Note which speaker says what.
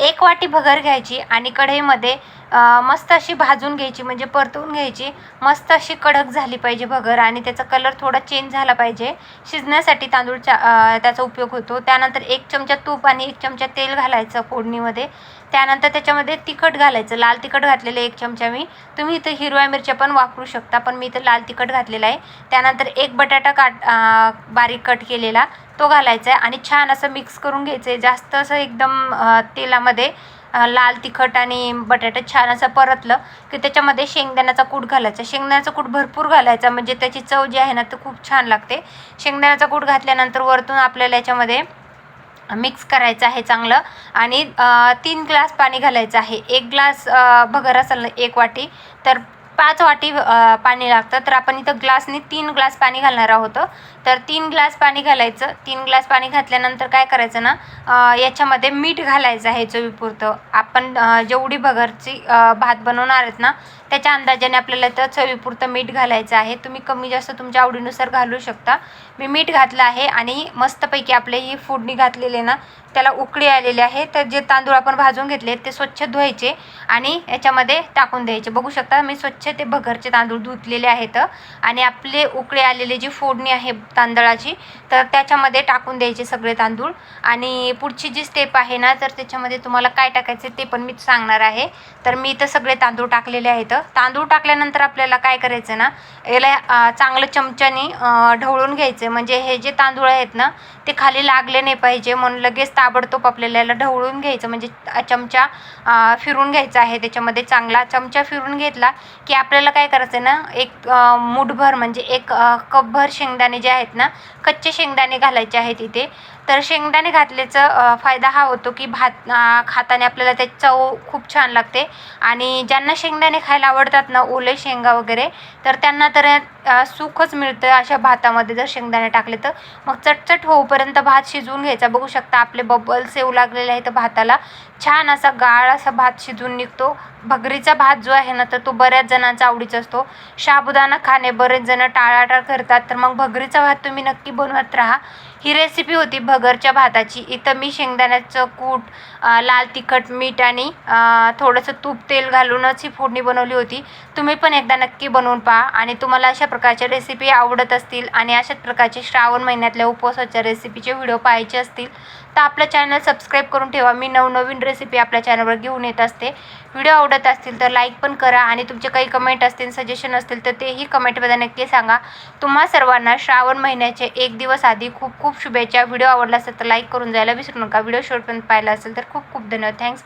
Speaker 1: एक वाटी भगर घ्यायची आणि कढईमध्ये मस्त अशी भाजून घ्यायची म्हणजे परतवून घ्यायची. मस्त अशी कडक झाली पाहिजे भगर आणि त्याचा कलर थोडा चेंज झाला पाहिजे. शिजण्यासाठी तांदूळचा त्याचा उपयोग होतो. त्यानंतर एक चमचा तूप आणि एक चमचा तेल घालायचं फोडणीमध्ये. त्यानंतर त्याच्यामध्ये तिखट घालायचं. लाल तिखट घातलेलं एक चमचा मी. तुम्ही इथं हिरव्या मिरच्या पण वापरू शकता पण मी इथं लाल तिखट घातलेला आहे. त्यानंतर एक बटाटा काट बारीक कट केलेला तो घालायचा आहे आणि छान असं मिक्स करून घ्यायचं आहे जास्त असं एकदम तेलामध्ये लाल तिखट आणि बटाटा छान असं परतलं की त्याच्यामध्ये शेंगदाण्याचा कूट घालायचा. शेंगदाण्याचा कूट भरपूर घालायचा म्हणजे त्याची चव जी आहे ना ती खूप छान लागते. शेंगदाण्याचा कूट घातल्यानंतर वरतून आपल्याला याच्यामध्ये मिक्स करायचं आहे चांगलं. आणि तीन ग्लास पाणी घालायचं आहे. एक ग्लास भगर असेल ना एक वाटी. तर पाच वाटी पाणी लागतं. तर आपण इथं ग्लासने तीन ग्लास पाणी घालणार आहोत. तर तीन ग्लास पाणी घालायचं. तीन ग्लास पाणी घातल्यानंतर काय करायचं ना याच्यामध्ये मीठ घालायचं आहे चवीपुरतं. आपण जेवढी भगरची भात बनवणार आहेत ना त्याच्या अंदाजाने आपल्याला तर चवीपुरतं मीठ घालायचं आहे. तुम्ही कमी जास्त तुमच्या आवडीनुसार घालू शकता. मी मीठ घातलं आहे आणि मस्तपैकी आपले ही फोडणी घातलेले ना त्याला उकळी आलेली आहे. तर जे तांदूळ आपण भाजून घेतले ते स्वच्छ धुवायचे आणि याच्यामध्ये टाकून द्यायचे. बघू शकता मी स्वच्छ ते भगरचे तांदूळ धुतलेले आहेत. आणि आपले उकळे आलेले जी फोडणी आहे तांदळाची तर त्याच्यामध्ये टाकून द्यायचे सगळे तांदूळ. आणि पुढची जी स्टेप आहे ना तर त्याच्यामध्ये तुम्हाला काय टाकायचे ते पण मी सांगणार आहे. तर मी इथं सगळे तांदूळ टाकलेले आहेत. तांदूळ टाकल्यानंतर आपल्याला काय करायचं ना याला चांगलं चमच्याने ढवळून घ्यायचं. म्हणजे हे जे तांदूळ आहेत ना ते खाली लागले नाही पाहिजे. म्हणून लगेच ताबडतोब आपल्याला याला ढवळून घ्यायचं. म्हणजे चमचा फिरून घ्यायचा आहे. त्याच्यामध्ये चांगला चमचा फिरून घेतला की आपल्याला काय करायचं आहे ना एक मुठभर मूठभर म्हणजे एक कपभर शेंगदाणे जे आहेत ना कच्चे शेंगदाणे घालायचे आहेत इथे. तर शेंगदाणे घातल्याचा फायदा हा होतो की भात खाताने खाताना आपल्याला त्याची चव खूप छान लागते. आणि ज्यांना शेंगदाणे खायला आवडतात ना ओले शेंगा वगैरे तर त्यांना तर सुखच मिळतं अशा भातामध्ये जर शेंगदाणे टाकले तर. मग चटचट होऊपर्यंत भात शिजवून घ्यायचा. बघू शकता आपले बबल्स येऊ लागलेले आहेत भाताला. छान असा गाळ असा भात शिजून निघतो. भगरीचा भात जो आहे ना तर तो बऱ्याच जणांचा आवडीचा असतो. साबुदाणा खाणे बरेच जण टाळाटाळ करतात. तर मग भगरीचा भात तुम्ही नक्की बनवत राहा. ही रेसिपी होती भग घरच्या भाताची. इथं मी शेंगदाण्याचं कूट लाल तिखट मीठ आणि थोडंसं तूप तेल घालूनच ही फोडणी बनवली होती. तुम्ही पण एकदा नक्की बनवून पहा आणि तुम्हाला अशा प्रकारच्या रेसिपी आवडत असतील आणि अशाच प्रकारचे श्रावण महिन्यातल्या उपवासाच्या रेसिपीचे व्हिडिओ पाहायचे असतील तर आपलं चॅनल सबस्क्राईब करून ठेवा. मी नवनवीन रेसिपी आपल्या चॅनलवर घेऊन येत असते. व्हिडिओ आवडत असतील तर लाईक पण करा आणि तुमचे काही कमेंट असतील सजेशन असतील तर तेही कमेंटमध्ये नक्की सांगा. तुम्हा सर्वांना श्रावण महिन्याचे एक दिवस आधी खूप खूप शुभेच्छा. व्हिडिओ आवडला असेल तर लाईक करून जायला विसरू नका. व्हिडिओ शेवटपर्यंत पाहिला असेल तर खूप खूप धन्यवाद. थँक्स